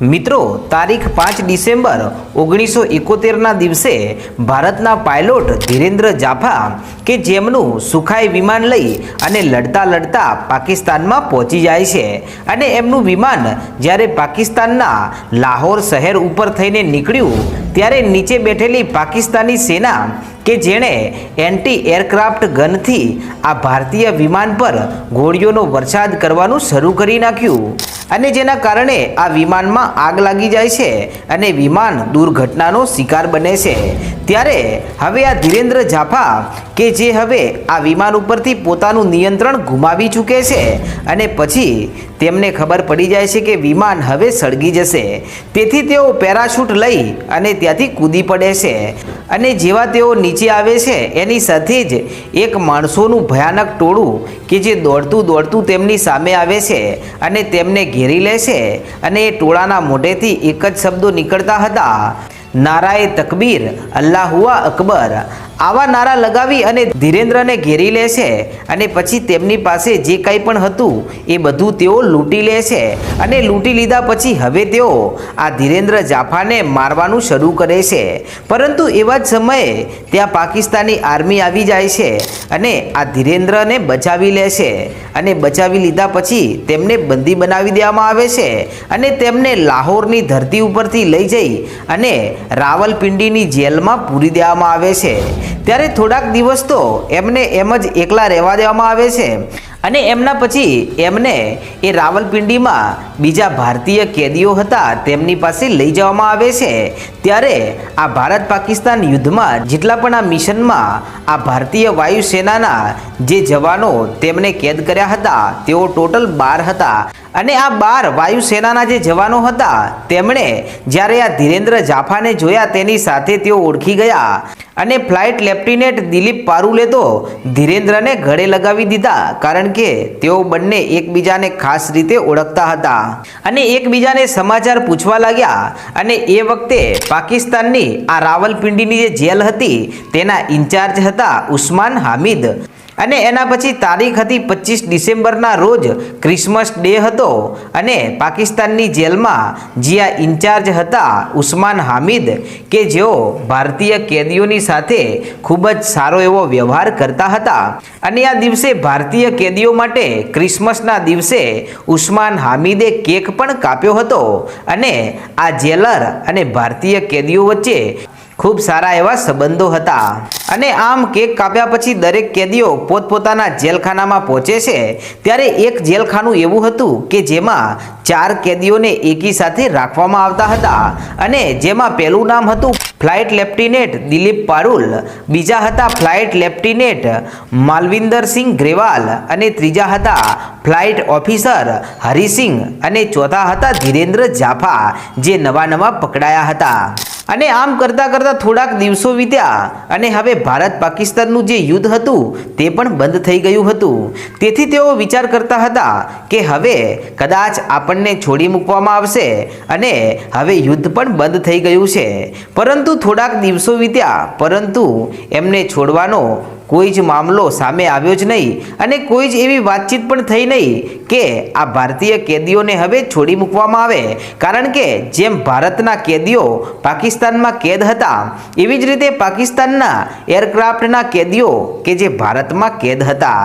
મિત્રો, તારીખ પાંચ ડિસેમ્બર ઓગણીસો એકોતેરના દિવસે ભારતના પાયલોટ ધીરેન્દ્ર જાફા કે જેમનું સુખાઈ વિમાન લઈ અને લડતા લડતા પાકિસ્તાનમાં પહોંચી જાય છે અને એમનું વિમાન જ્યારે પાકિસ્તાનના લાહોર શહેર ઉપર થઈને નીકળ્યું, ત્યારે નીચે બેઠેલી પાકિસ્તાની સેના કે જેણે એન્ટી એરક્રાફ્ટ ગનથી આ ભારતીય વિમાન પર ગોળીઓનો વરસાદ કરવાનું શરૂ કરી નાખ્યું. અને જેના કારણે આ વિમાનમાં આગ લાગી જાય છે અને વિમાન દુર્ઘટનાનો શિકાર બને છે. ત્યારે હવે આ ધીરેન્દ્ર જાફા કે જે હવે આ વિમાન ઉપરથી પોતાનું નિયંત્રણ ગુમાવી ચૂકે છે અને પછી તેમને ખબર પડી જાય છે કે વિમાન હવે સળગી જશે. તેથી તેઓ પેરાશૂટ લઈ અને ત્યાંથી કૂદી પડે છે અને જેવા તેઓ નીચે આવે છે, એની સાથે જ એક માણસોનું ભયાનક ટોળું કે જે દોડતું દોડતું તેમની સામે આવે છે અને તેમને ઘેરી લે છે અને એ ટોળાના મોઢેથી એક જ શબ્દો નીકળતા હતા નારાએ તકબીર અલ્લાહુઆ અકબર. આવા નારા લગાવી અને ધીરેન્દ્રને ઘેરી લે છે અને પછી તેમની પાસે જે કંઈ પણ હતું એ બધું તેઓ લૂંટી લે છે અને લૂંટી લીધા પછી હવે તેઓ આ ધીરેન્દ્ર જાફાને મારવાનું શરૂ કરે છે. પરંતુ એવા જ સમયે ત્યાં પાકિસ્તાની આર્મી આવી જાય છે અને આ ધીરેન્દ્રને બચાવી લે છે અને બચાવી લીધા પછી તેમને બંદી બનાવી દેવામાં આવે છે અને તેમને લાહોરની ધરતી ઉપરથી લઈ જઈ અને રાવલપિંડીની જેલમાં પૂરી દેવામાં આવે છે. ત્યારે થોડાક દિવસ તો એમને એમ જ એકલા રહેવા દેવામાં આવે છે. અને એમના પછી એમને એ રાવલપિંડીમાં બીજા ભારતીય કેદીઓ હતા, તેમની પાસે લઈ જવામાં આવે છે. ત્યારે આ ભારત પાકિસ્તાન યુદ્ધમાં જેટલા પણ આ મિશનમાં આ ભારતીય વાયુસેનાના જે જવાનો તેમને કેદ કર્યા હતા, તેઓ ટોટલ બાર હતા. અને આ બાર વાયુસેનાના જે જવાનો હતા, તેમણે જ્યારે આ ધીરેન્દ્ર જાફાને જોયા તેની સાથે તેઓ ઓળખી ગયા. અને ફ્લાઇટ લેફ્ટિનેન્ટ દિલીપ પારુલે તો ધીરેન્દ્રને ગળે લગાવી દીધા, કારણ કે તેઓ બંને એકબીજાને ખાસ રીતે ઓળખતા હતા. અને એકબીજાને સમાચાર પૂછવા લાગ્યા અને એ વખતે પાકિસ્તાનની આ રાવલપિંડીની જે જેલ હતી તેના ઇન્ચાર્જ હતા ઉસ્માન હામિદ. અને એના પછી તારીખ હતી પચીસ ડિસેમ્બરના રોજ ક્રિસમસ ડે હતો અને પાકિસ્તાનની જેલમાં જ્યાં ઇન્ચાર્જ હતા ઉસ્માન હામિદ કે જેઓ ભારતીય કેદીઓની સાથે ખૂબ જ સારો એવો વ્યવહાર કરતા હતા. અને આ દિવસે ભારતીય કેદીઓ માટે ક્રિસમસના દિવસે ઉસ્માન હામિદે કેક પણ કાપ્યો હતો અને આ જેલર અને ભારતીય કેદીઓ વચ્ચે ખૂબ સારા એવા સંબંધો હતા. અને આમ કેક કાપ્યા પછી દરેક કેદીઓ પોતપોતાના જેલખાનામાં પહોંચે છે, ત્યારે એક જેલખાનું એવું હતું કે જેમાં ચાર કેદીઓને એકી સાથે રાખવામાં આવતા હતા અને જેમાં પહેલું નામ હતું ફ્લાઇટ લેફ્ટિનેન્ટ દિલીપ પારુલ, બીજા હતા ફ્લાઇટ લેફ્ટિનેન્ટ માલવિંદર સિંહ ગ્રેવાલ અને ત્રીજા હતા ફ્લાઇટ ઓફિસર હરિસિંહ અને ચોથા હતા ધીરેન્દ્ર જાફા, જે નવા નવા પકડાયા હતા. અને આમ કરતાં કરતાં થોડાક દિવસો વીત્યા અને હવે ભારત પાકિસ્તાનનું જે યુદ્ધ હતું તે પણ બંધ થઈ ગયું હતું. તેથી તેઓ વિચાર કરતા હતા કે હવે કદાચ આપણને છોડી મૂકવામાં આવશે અને હવે યુદ્ધ પણ બંધ થઈ ગયું છે. પરંતુ થોડાક દિવસો વીત્યા પરંતુ એમને છોડવાનો કોઈ જ મામલો સામે આવ્યો જ નહીં અને કોઈ જ એવી વાતચીત પણ થઈ નહીં કે આ ભારતીય કેદીઓને હવે છોડી મૂકવામાં આવે. કારણ કે જેમ ભારતના કેદીઓ પાકિસ્તાનમાં કેદ હતા, એવી જ રીતે પાકિસ્તાનના એરક્રાફ્ટના કેદીઓ કે જે ભારતમાં કેદ હતા.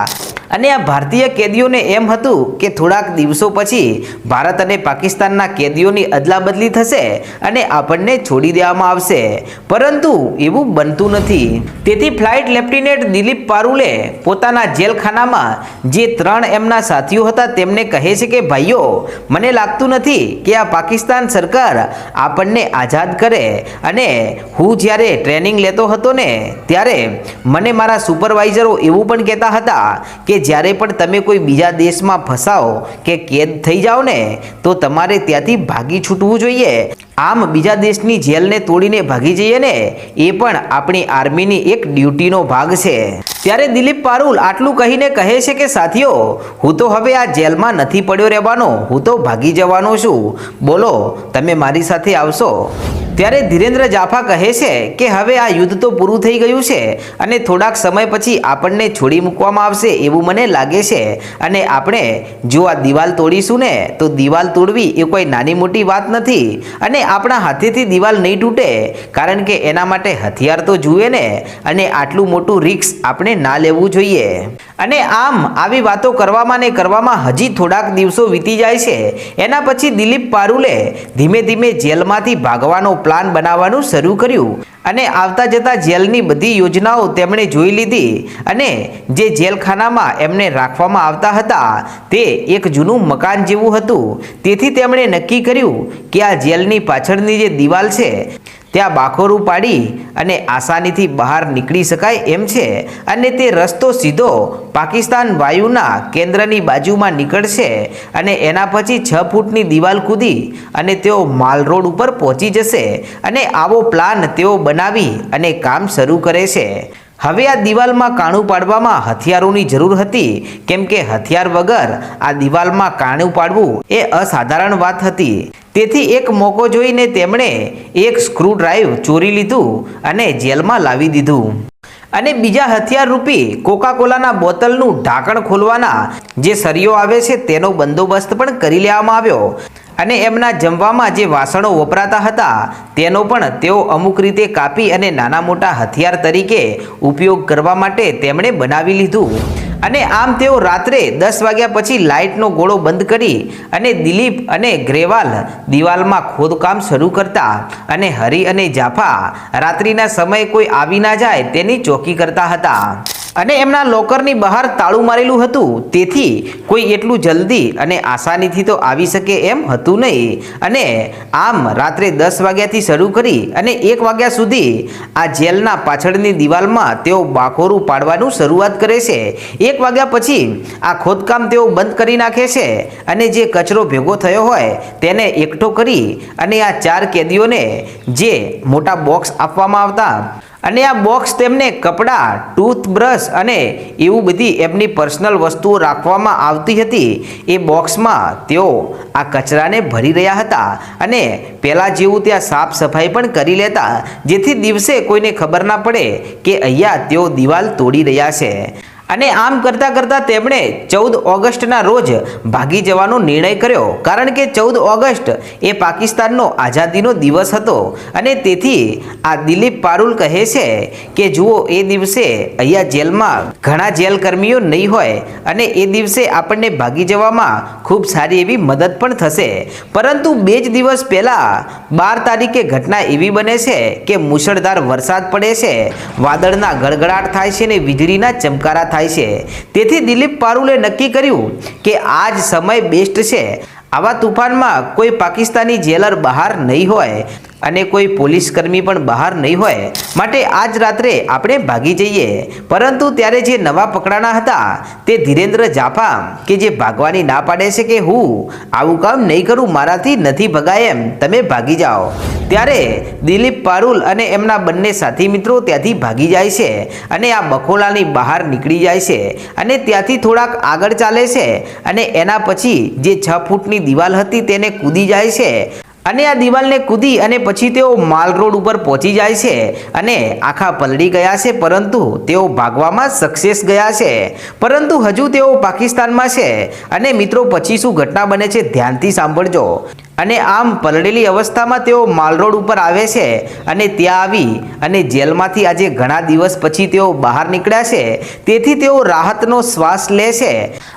અને આ ભારતીય કેદીઓને એમ હતું કે થોડાક દિવસો પછી ભારત અને પાકિસ્તાનના કેદીઓની અદલાબદલી થશે અને આપણને છોડી દેવામાં આવશે. પરંતુ એવું બનતું નથી. તેથી ફ્લાઇટ લેફ્ટિનેન્ટ દિલીપ પારુલે પોતાના જેલખાનામાં જે ત્રણ એમના સાથીઓ હતા તેમને કહે છે કે, ભાઈઓ, મને લાગતું નથી કે આ પાકિસ્તાન સરકાર આપણને આઝાદ કરે અને હું જ્યારે ટ્રેનિંગ લેતો હતો ને, ત્યારે મને મારા સુપરવાઇઝરો એવું પણ કહેતા હતા કે જ્યારે પણ તમે કોઈ બીજા દેશમાં ફસાઓ કે કેદ થઈ જાઓ ને, તો તમારે ત્યાંથી ભાગી છૂટવું જોઈએ. આમ બીજા દેશની જેલને તોડીને ભાગી જઈએ ને, એ પણ આપણી આર્મીની એક ડ્યુટીનો ભાગ છે. ત્યારે દિલીપ પારુલ આટલું કહીને કહે છે કે, સાથીઓ, હું તો હવે આ જેલમાં નથી પડ્યો રહેવાનો, હું તો ભાગી જવાનો છું. બોલો, તમે મારી સાથે આવશો? ત્યારે ધીરેન્દ્ર જાફા કહે છે કે, હવે આ યુદ્ધ તો પૂરું થઈ ગયું છે અને થોડાક સમય પછી આપણને છોડી મૂકવામાં આવશે એવું મને લાગે છે. અને આપણે જો આ દિવાલ તોડીશું ને, તો દિવાલ તોડવી એ કોઈ નાની મોટી વાત નથી. અને આપણા હાથેથી દિવાલ નહીં તૂટે, કારણ કે એના માટે હથિયાર તો જુએ ને, અને આટલું મોટું રિક્સ આપણે ના લેવું જોઈએ. અને આમ આવી વાતો કરવામાં ને કરવામાં હજી થોડાક દિવસો વીતી જાય છે. એના પછી દિલીપ પારુલે ધીમે ધીમે જેલમાંથી ભાગવાનો પ્લાન બનાવવાનું શરૂ કર્યું અને આવતા જતા જેલની બધી યોજનાઓ તેમણે જોઈ લીધી અને જે જેલખાનામાં એમને રાખવામાં આવતા હતા તે એક જૂનું મકાન જેવું હતું. તેથી તેમણે નક્કી કર્યું કે આ જેલની પાછળની જે દિવાલ છે ત્યાં બાખોરું પાડી અને આસાનીથી બહાર નીકળી શકાય એમ છે. અને તે રસ્તો સીધો પાકિસ્તાન વાયુના કેન્દ્રની બાજુમાં નીકળશે અને એના પછી છ ફૂટની દિવાલ કૂદી અને તેઓ માલ રોડ ઉપર પહોંચી જશે અને આવો પ્લાન તેઓ બનાવી અને કામ શરૂ કરે છે. હવે આ દિવાલમાં કાણું પાડવામાં હથિયારોની જરૂર હતી, કેમ કે હથિયાર વગર આ દિવાલમાં કાણું પાડવું એ અસાધારણ વાત હતી. તેથી એક મોકો જોઈને તેમણે એક સ્ક્રૂડ્રાઈવ ચોરી લીધું અને જેલમાં લાવી દીધું. અને બીજા હથિયાર રૂપી કોકા બોટલનું ઢાંકણ ખોલવાના જે સરિયો આવે છે તેનો બંદોબસ્ત પણ કરી લેવામાં આવ્યો. અને એમના જમવામાં જે વાસણો વપરાતા હતા તેનો પણ તેઓ અમુક રીતે કાપી અને નાના મોટા હથિયાર તરીકે ઉપયોગ કરવા માટે તેમણે બનાવી લીધું. અને આમ તેઓ રાત્રે દસ વાગ્યા પછી લાઇટનો ગોળો બંધ કરી અને દિલીપ અને ગ્રેવાલ દિવાલમાં ખોદકામ શરૂ કરતા અને હરિ અને જાફા રાત્રિના સમયે કોઈ આવી ના જાય તેની ચોકી કરતા હતા. અને એમના લોકરની બહાર તાળું મારેલું હતું. તેથી કોઈ એટલું જલ્દી અને આસાનીથી તો આવી શકે એમ હતું નહીં. અને આમ રાત્રે દસ વાગ્યાથી શરૂ કરી અને એક વાગ્યા સુધી આ જેલના પાછળની દિવાલમાં તેઓ બાખોરું પાડવાનું શરૂઆત કરે છે. એક વાગ્યા પછી આ ખોદકામ તેઓ બંધ કરી નાખે છે અને જે કચરો ભેગો થયો હોય તેને એકઠો કરી અને આ ચાર કેદીઓને જે મોટા બોક્સ આપવામાં આવતા અને આ બોક્સ તેમને કપડાં ટૂથબ્રશ અને એવું બધી એમની પર્સનલ વસ્તુઓ રાખવામાં આવતી હતી. એ બોક્સમાં તેઓ આ કચરાને ભરી રહ્યા હતા અને પહેલાં જેવું ત્યાં સાફ સફાઈ પણ કરી લેતા, જેથી દિવસે કોઈને ખબર ના પડે કે અહીંયા તેઓ દિવાલ તોડી રહ્યા છે. અને આમ કરતાં કરતાં તેમણે ચૌદ ઓગસ્ટના રોજ ભાગી જવાનો નિર્ણય કર્યો. કારણ કે ચૌદ ઓગસ્ટ એ પાકિસ્તાનનો આઝાદીનો દિવસ હતો અને તેથી આ દિલીપ પારુલ કહે છે કે, જુઓ, એ દિવસે અહીંયા જેલમાં ઘણા જેલકર્મીઓ નહીં હોય અને એ દિવસે આપણને ભાગી જવામાં ખૂબ સારી એવી મદદ પણ થશે. પરંતુ બે જ દિવસ પહેલાં બાર તારીખે ઘટના એવી બને છે કે મુશળધાર વરસાદ પડે છે, વાદળના ગડગડાટ થાય છે ને વીજળીના ચમકારા થાય છે. તેથી દિલીપ પારુલે નક્કી કર્યું કે આ જ સમય બેસ્ટ છે. આવા તુફાનમાં કોઈ પાકિસ્તાની જેલર બહાર નહીં હોય. અને કોઈ પોલીસ કર્મી પણ બહાર નહીં હોય, માટે આજ રાત્રે આપણે ભાગી જઈએ. પરંતુ ત્યારે જે નવા પકડાણા હતા, તે ધીરેન્દ્ર જાફા, કે જે ભાગવાની ના પાડે છે કે હું, આવું કામ નહીં કરું, મારાથી નથી ભગાય એમ, તમે ભાગી જાઓ. ત્યારે દિલીપ પારુલ અને એમના બંને સાથી મિત્રો ત્યાંથી ભાગી જાય છે અને આ બખોલાની બહાર નીકળી જાય છે અને ત્યાંથી થોડાક આગળ ચાલે છે અને એના પછી જે છ ફૂટની દિવાલ હતી તેને કૂદી જાય છે. અને આ દિવાલને કૂદી અને પછી તેઓ માલ રોડ ઉપર પહોંચી જાય છે અને આખા પલડી ગયા છે, પરંતુ તેઓ ભાગવામાં સક્સેસ ગયા છે. પરંતુ હજુ તેઓ પાકિસ્તાનમાં છે. અને મિત્રો, પછી શું ઘટના બને છે, ધ્યાનથી સાંભળજો. અને આમ પલળેલી અવસ્થામાં તેઓ માલ રોડ ઉપર આવે છે અને ત્યાં આવી અને જેલમાંથી આજે ઘણા દિવસ પછી તેઓ બહાર નીકળ્યા છે. તેથી તેઓ રાહતનો શ્વાસ લે છે.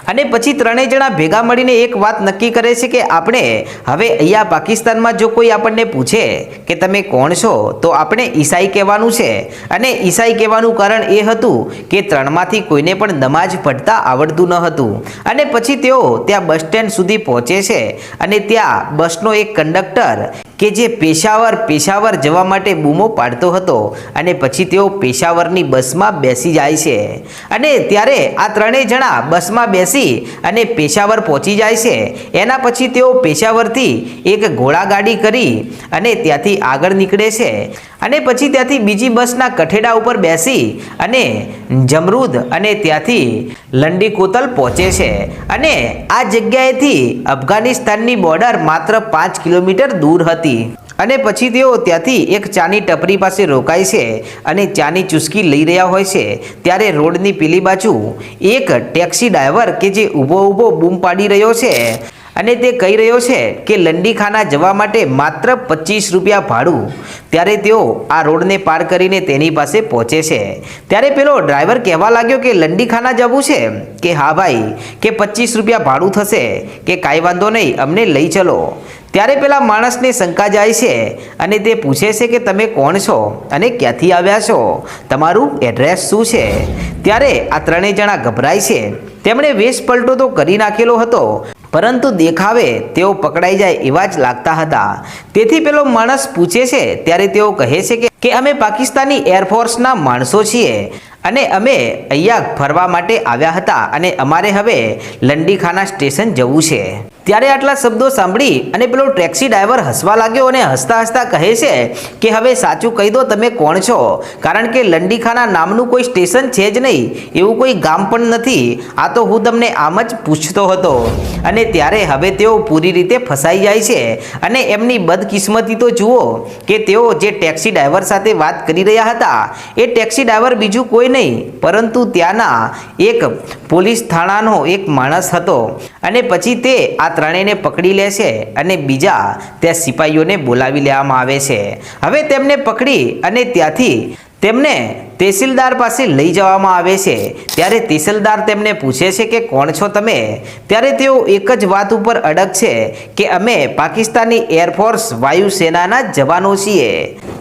અને પછી ત્રણેય જણા ભેગા મળીને એક વાત નક્કી કરે છે કે આપણે હવે અહીંયા પાકિસ્તાનમાં જો કોઈ આપણને પૂછે કે તમે કોણ છો, તો આપણે ઈસાઈ કહેવાનું છે. અને ઈસાઈ કહેવાનું કારણ એ હતું કે ત્રણમાંથી કોઈને પણ નમાજ પઢતા આવડતું ન હતું. અને પછી તેઓ ત્યાં બસ સ્ટેન્ડ સુધી પહોંચે છે અને ત્યાં બસનો એક કંડક્ટર કે જે પેશાવર પેશાવર જવા માટે બૂમો પાડતો હતો અને પછી તેઓ પેશાવરની બસમાં બેસી જાય છે. અને ત્યારે આ ત્રણેય જણા બસમાં બેસી અને પેશાવર પહોંચી જાય છે. એના પછી તેઓ પેશાવરથી એક ઘોડાગાડી કરી અને ત્યાંથી આગળ નીકળે છે. અને પછી ત્યાંથી બીજી બસના કઠેડા ઉપર બેસી અને જમરૂદ અને ત્યાંથી લંડી કોતલ પહોંચે છે. અને આ જગ્યાએથી અફઘાનિસ્તાનની બોર્ડર માત્ર પાંચ કિલોમીટર દૂર હતી. અને પછી તેઓ ત્યાંથી એક ચાની ટપરી પાસે રોકાય છે અને ચાની ચુસ્કી લઈ રહ્યા હોય છે. ત્યારે રોડની પેલી બાજુ એક ટેક્સી ડ્રાઈવર કે જે ઊભો ઊભો બૂમ પાડી રહ્યો છે. અને તે કહી રહ્યો છે કે લંડીખાના જવા માટે માત્ર પચીસ રૂપિયા ભાડું. ત્યારે તેઓ આ રોડને પાર કરીને તેની પાસે પહોંચે છે. ત્યારે પેલો ડ્રાઈવર કહેવા લાગ્યો કે લંડીખાના જવું છે? કે હા ભાઈ, કે પચીસ રૂપિયા ભાડું થશે? કે કાંઈ વાંધો નહીં, અમને લઈ ચલો. ત્યારે પેલા માણસને શંકા જાય છે અને તે પૂછે છે કે તમે કોણ છો અને ક્યાંથી આવ્યા છો? તમારું એડ્રેસ શું છે? ત્યારે આ ત્રણેય જણા ગભરાય છે. તેમણે વેશ પલટો તો કરી નાખેલો હતો, પરંતુ દેખાવે તેઓ પકડાઈ જાય એવા જ લાગતા હતા. તેથી પેલો માણસ પૂછે છે, ત્યારે તેઓ કહે છે કે કે અમે પાકિસ્તાની એરફોર્સના માણસો છીએ. અને અમે અહીંયા ફરવા માટે આવ્યા હતા અને અમારે હવે લંડીખાના સ્ટેશન જવું છે. ત્યારે આટલા શબ્દો સાંભળી અને પેલો ટેક્સી ડ્રાઈવર હસવા લાગ્યો અને હસતા હસતા કહે છે કે હવે સાચું કહી દો તમે કોણ છો? કારણ કે લંડીખાના નામનું કોઈ સ્ટેશન છે જ નહીં, એવું કોઈ ગામ પણ નથી. આ તો હું તમને આમ જ પૂછતો હતો. અને ત્યારે હવે તેઓ પૂરી રીતે ફસાઈ જાય છે. અને એમની બદકિસ્મતી તો જુઓ કે તેઓ જે ટેક્સી ડ્રાઈવર સાથે વાત કરી રહ્યા હતા. એ ટેક્સી ડ્રાઈવર બીજું કોઈ નહીં, પરંતુ ત્યાંના એક પોલીસ થાણાનો એક માણસ હતો. અને પછી તે આ ત્રણેયને પકડી લે છે અને બીજા ત્યાં સિપાહીઓને બોલાવી લેવામાં આવે છે. હવે તેમને પકડી અને ત્યાંથી તેમને તહેસીલદાર પાસે લઈ જવામાં આવે છે. ત્યારે તહેસીલદાર તેમને પૂછે છે કે કોણ છો તમે? ત્યારે તેઓ એક જ વાત ઉપર અડગ છે કે અમે પાકિસ્તાની એરફોર્સ વાયુસેનાના જવાનો છીએ.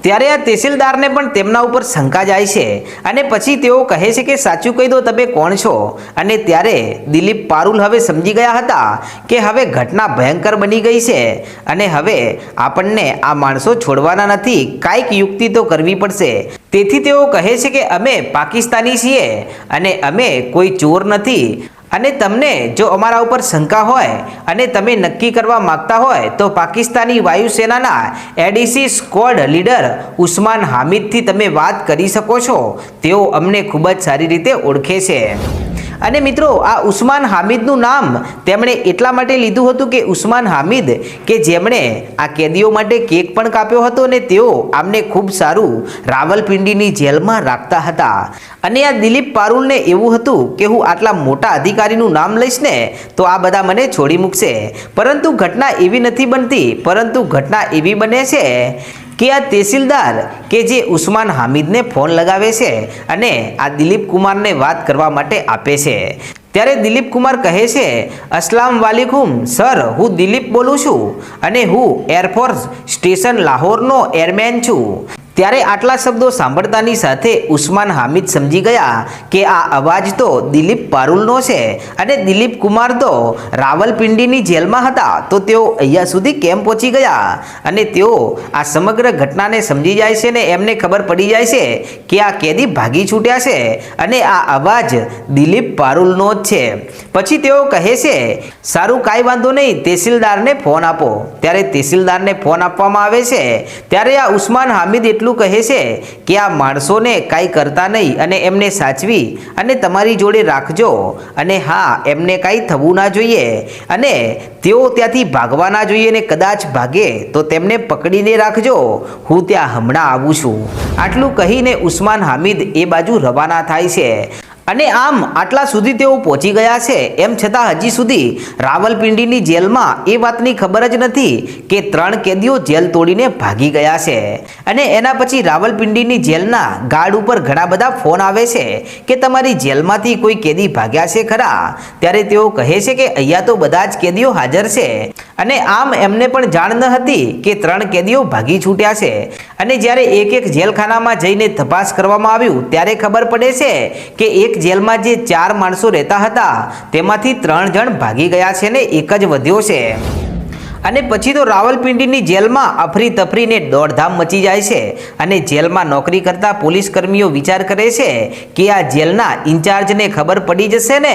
ત્યારે આ તહેસીલદારને પણ તેમના ઉપર શંકા જાય છે અને પછી તેઓ કહે છે કે સાચું કહી દો તમે કોણ છો? અને ત્યારે દિલીપ પારુલ હવે સમજી ગયા હતા કે હવે ઘટના ભયંકર બની ગઈ છે અને હવે આપણને આ માણસો છોડવાના નથી, કાંઈક યુક્તિ તો કરવી પડશે. તેથી તેઓ કહે છે કે અમે પાકિસ્તાની છીએ અને અમે કોઈ ચોર નથી. અને તમને જો અમારા ઉપર શંકા હોય અને તમે નક્કી કરવા માંગતા હોય તો પાકિસ્તાની વાયુસેનાના એડીસી સ્કોડ લીડર ઉસ્માન હામિદથી તમે વાત કરી શકો છો. તેઓ અમને ખૂબ જ સારી રીતે ઓળખે છે. અને મિત્રો, આ ઉસ્માન હામિદનું નામ તેમણે એટલા માટે લીધું હતું કે ઉસ્માન હામિદ કે જેમણે આ કેદીઓ માટે કેક પણ કાપ્યો હતો અને તેઓ આમને ખૂબ સારું રાવલપિંડીની જેલમાં રાખતા હતા. અને આ દિલીપ પારુલને એવું હતું કે હું આટલા મોટા અધિકારીનું નામ લઈશ ને, તો આ બધા મને છોડી મૂકશે. પરંતુ ઘટના એવી નથી બનતી, પરંતુ ઘટના એવી બને છે કે આ તહેસીલદાર કે જે ઉસ્માન હામિદને ફોન લગાવે છે અને આ દિલીપ કુમારને વાત કરવા માટે આપે છે ત્યારે દિલીપ કુમાર કહે છે અસલામ વાલેકુમ સર હું દિલીપ બોલું છું અને હું એરફોર્સ સ્ટેશન લાહોરનો એરમેન છું. ત્યારે આટલા શબ્દો સાંભળતાની સાથે ઉસ્માન હામિદ સમજી ગયા કે આ અવાજ તો દિલીપ પારુલનો છે અને દિલીપ કુમાર તો રાવલપિંડીની જેલમાં હતા. તો તેઓ અહીંયા સુધી કેમ પહોંચી ગયા? અને તેઓ આ સમગ્ર ઘટનાને સમજી જાય છે ને એમને ખબર પડી જાય છે કે આ કેદી ભાગી છૂટ્યા છે અને આ અવાજ દિલીપ પારુલનો જ છે. પછી તેઓ કહે છે, સારું, કાંઈ વાંધો નહીં, તહેસીલદારને ફોન આપો. ત્યારે તહેસીલદારને ફોન આપવામાં આવે છે, ત્યારે આ ઉસ્માન હામિદ એટલું કહે છે કે આ માણસોને કાંઈ કરતા નહીં અને એમને સાચવી અને તમારી જોડે રાખજો અને હા, એમને કાંઈ થવું ના જોઈએ અને તેઓ ત્યાંથી ભાગવા ના જોઈએ ને કદાચ ભાગે તો તેમને પકડીને રાખજો. હું ત્યાં હમણાં આવું છું. આટલું કહીને ઉસ્માન હામિદ એ બાજુ રવાના થાય છે. અને આમ આટલા સુધી તેઓ પહોંચી ગયા છે, એમ છતાં હજી સુધી રાવલપિંડીની જેલમાં એ વાતની ખબર જ નથી કે ત્રણ કેદીઓ જેલ તોડીને ભાગી ગયા છે. અને એના પછી રાવલપિંડીની જેલના ગાર્ડ ઉપર ઘણા બધા ફોન આવે છે કે તમારી જેલમાંથી કોઈ કેદી ભાગ્યા છે ખરા? ત્યારે તેઓ કહે છે કે અહીંયા તો બધા જ કેદીઓ હાજર છે. અને આમ એમને પણ જાણ ન હતી કે ત્રણ કેદીઓ ભાગી છૂટ્યા છે. અને જ્યારે એક એક જેલખાનામાં જઈને તપાસ કરવામાં આવ્યું, ત્યારે ખબર પડે છે કે એક જેલમાં જે ચાર માણસો રહેતા હતા, તેમાંથી ત્રણ જણ ભાગી ગયા છે ને એક જ વધ્યો છે. અને પછી તો રાવલપિંડીની જેલમાં અફરી તફરીને દોડધામ મચી જાય છે અને જેલમાં નોકરી કરતા પોલીસ કર્મીઓ વિચાર કરે છે કે આ જેલના ઇન્ચાર્જને ખબર પડી જશે ને?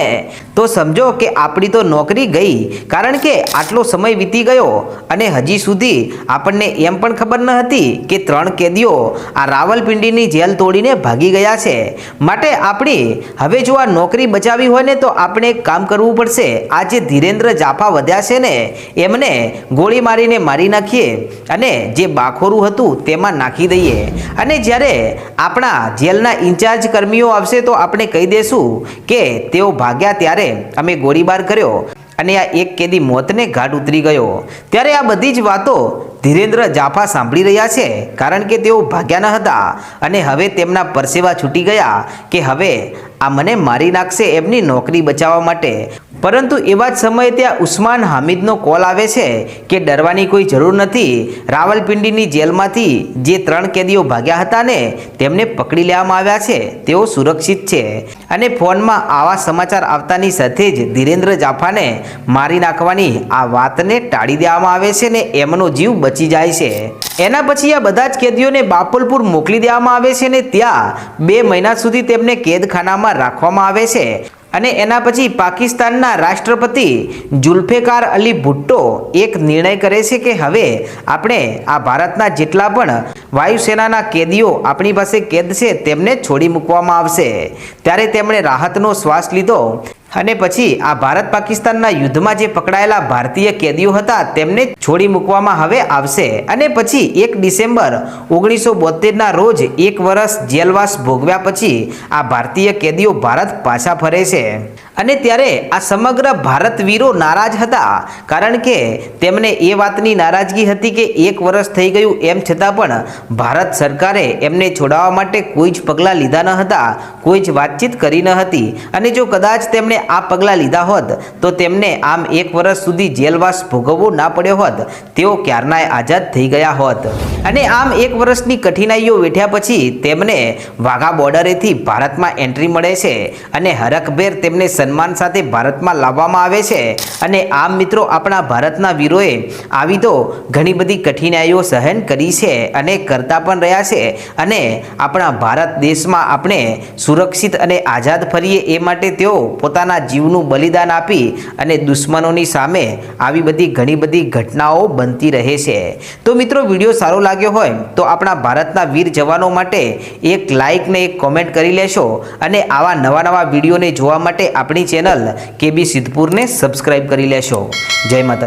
તો સમજો કે આપણી તો નોકરી ગઈ, કારણ કે આટલો સમય વીતી ગયો અને હજી સુધી આપણને એમ પણ ખબર ન હતી કે ત્રણ કેદીઓ આ રાવલપિંડીની જેલ તોડીને ભાગી ગયા છે. માટે આપણી હવે જો આ નોકરી બચાવી હોય ને તો આપણે એક કામ કરવું પડશે. આ જે ધીરેન્દ્ર જાફા વધ્યા છે ને, એમને ગોળી મારીને મારી નાખીએ અને જે બાખોરું હતું તેમાં નાખી દઈએ. અને જ્યારે આપણા જેલના ઇન્ચાર્જ કર્મીઓ આવશે તો આપણે કહી દેશું કે તેઓ ભાગ્યા ત્યારે અમે ગોળીબાર કર્યો અને આ એક કેદી મોતને ઘાટ ઉતરી ગયો. ત્યારે આ બધી જ વાતો ધીરેન્દ્ર જાફા સાંભળી રહ્યા છે, કારણ કે તેઓ ભાગ્યા ન હતા અને હવે તેમના પરસેવા છૂટી ગયા કે હવે આ મને મારી નાખશે એમની નોકરી બચાવવા માટે. પરંતુ એવા જ સમયે ત્યાં ઉસ્માન હામિદનો કોલ આવે છે કે ડરવાની કોઈ જરૂર નથી. રાવલપિંડીની જેલમાંથી જે ત્રણ કેદીઓ ભાગ્યા હતા ને તેમને પકડી લેવામાં આવ્યા છે. તેઓ સુરક્ષિત છે. અને ફોનમાં આવા સમાચાર આવતાની સાથે જ ધીરેન્દ્ર જાફાને મારી નાખવાની આ વાતને ટાળી દેવામાં આવે છે ને એમનો જીવ બચી જાય છે. એના પછી આ બધા જ કેદીઓને બાપુલપુર મોકલી દેવામાં આવે છે ને ત્યાં બે મહિના સુધી તેમને કેદખાનામાં રાખવામાં આવે છે. અને એના પછી પાકિસ્તાનના રાષ્ટ્રપતિ જુલ્ફેકાર અલી ભુટ્ટો એક નિર્ણય કરે છે કે હવે આપણે આ ભારતના જેટલા પણ વાયુસેનાના કેદીઓ આપણી પાસે કેદ છે તેમને છોડી મૂકવામાં આવશે. ત્યારે તેમણે રાહતનો શ્વાસ લીધો. અને પછી આ ભારત પાકિસ્તાનના યુદ્ધમાં જે પકડાયેલા ભારતીય કેદીઓ હતા, તેમને છોડી મૂકવામાં હવે આવશે. અને પછી એક ડિસેમ્બર ઓગણીસો બોતેરના રોજ એક વર્ષ જેલવાસ ભોગવ્યા પછી આ ભારતીય કેદીઓ ભારત પાછા ફરે છે. અને ત્યારે આ સમગ્ર ભારત વીરો નારાજ હતા. કારણ કે તેમને એ વાતની નારાજગી હતી કે એક વર્ષ થઈ ગયું એમ છતાં પણ ભારત સરકારે એમને છોડાવવા માટે કોઈ જ પગલાં લીધા ન હતા, કોઈ જ વાતચીત કરી ન હતી. અને જો કદાચ તેમણે આ પગલાં લીધા હોત, તો તેમને આમ એક વર્ષ સુધી જેલવાસ ભોગવવો ના પડ્યો હોત. તેઓ ક્યારનાય આઝાદ થઈ ગયા હોત. અને આમ એક વર્ષની કઠિનાઈઓ વેઠ્યા પછી તેમને વાઘા બોર્ડરેથી ભારતમાં એન્ટ્રી મળે છે. અને હરખભેર તેમને સન્માન સાથે ભારતમાં લાવવામાં આવે છે. અને આમ મિત્રો, આપણા ભારતના વીરોએ આવી તો ઘણી બધી કઠિનાઈઓ સહન કરી છે અને કરતા પણ રહ્યા છે. અને આપણા ભારત દેશમાં આપણે સુરક્ષિત અને આઝાદ ફરીએ એ માટે તેઓ પોતાના જીવનું બલિદાન આપી અને દુશ્મનોની સામે આવી બધી ઘણી બધી ઘટનાઓ બનતી રહે છે. તો મિત્રો, વીડિયો સારો લાગ્યો હોય તો આપણા ભારતના વીર જવાનો માટે એક લાઇક ને એક કોમેન્ટ કરી લેશો. અને આવા નવા નવા વિડીયોને જોવા માટે આપણી ચેનલ કેબી સિદ્ધપુરને સબસ્ક્રાઈબ કરી લેશો. જય માતા